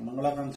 మంగళాకాంక్ష